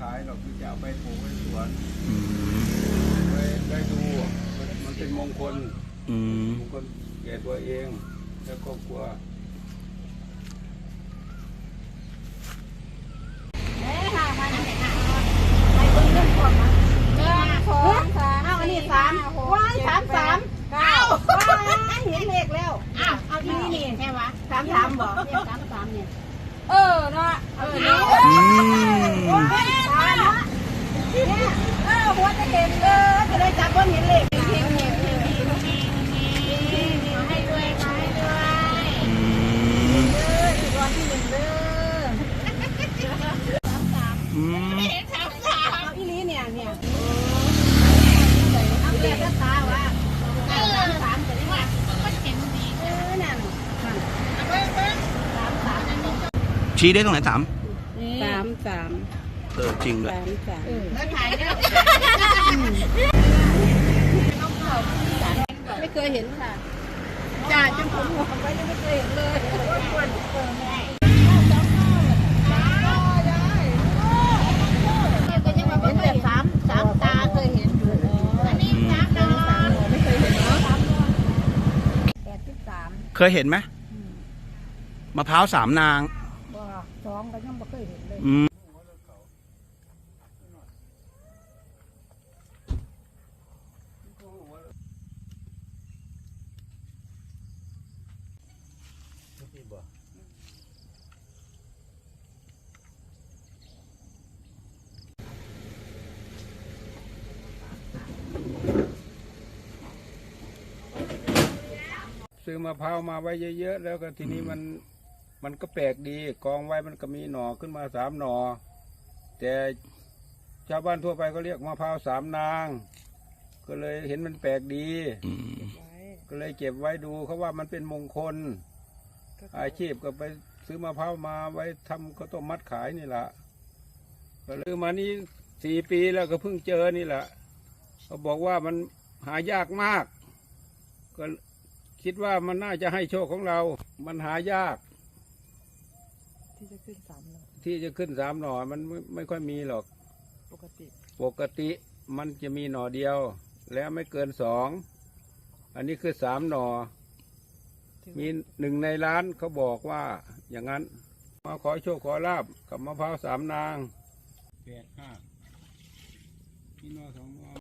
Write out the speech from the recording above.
ขายหรอกคือจะเอาไปปลูกไว้สวนอืมไว้ได้ดูมันมันเป็นมงคลอืมมงคลแก่ตัวเอง และครอบครัวเอ๊ะห้าพันไปเบิ่งเรื่องก่อนนะหนึ่งสองสามเอาอันนี้สามว้ายสามสามเก้าว้ายเห็นเลขแล้วอ้าวเอาที่นี่นี่ใช่ไหมสามสามบอกเนี่ยสามสามเนี่ย เออเนาะ เออ เนี่ยเนี่ยเอาเรียกตาวะสามสามจะได้ว่าก็เห็นดีเออนั่นสามสามชี้ได้ตรงไหนสามสามสามเออจริงด้วยสามสามแล้วถ่ายเนี่ยไม่เคยเห็นค่ะจ่าจนผมหัวไปยังไม่เคยเห็นเลยเห็นแต่สามสามตาเคยเห็นอยู่อันนี้สามดอกไม่เคยเห็นเนาะแปดสิบสาม เคยเห็นไหมมะพร้าวสามนาง บ่สองก็ยังไม่เคยเห็นเลย อืม ซื้อมะพร้าวมาไว้เยอะๆแล้วก็ทีนี้มันมันก็แปลกดี กองไว้มันก็มีหน่อขึ้นมาสามหน่อ แต่ชาวบ้านทั่วไปก็เรียกมะพร้าวสามนาง ก็เลยเห็นมันแปลกดีอืมก็เลยเก็บไว้ดูเขาว่ามันเป็นมงคล อาชีพก็ไปซื้อมะพร้าวมาไว้ทำข้าวต้มมัดขายนี่แหละก็เลยมานี่สี่ปีแล้วก็เพิ่งเจอนี่แหละเขาบอกว่ามันหายากมาก ก็ คิดว่ามันน่าจะให้โชคของเรา มันหายาก ที่จะขึ้นสามหน่อที่จะขึ้นสามหน่อมันไม่ไม่ค่อยมีหรอก ปกติ ปกติมันจะมีหน่อเดียว แล้วไม่เกินสอง อันนี้คือสามหน่อ ถือมีหนึ่งในร้านเขาบอกว่าอย่างนั้น มาขอโชคขอลาบกับมะพร้าวสามนางแปดห้าพี่น้องสอง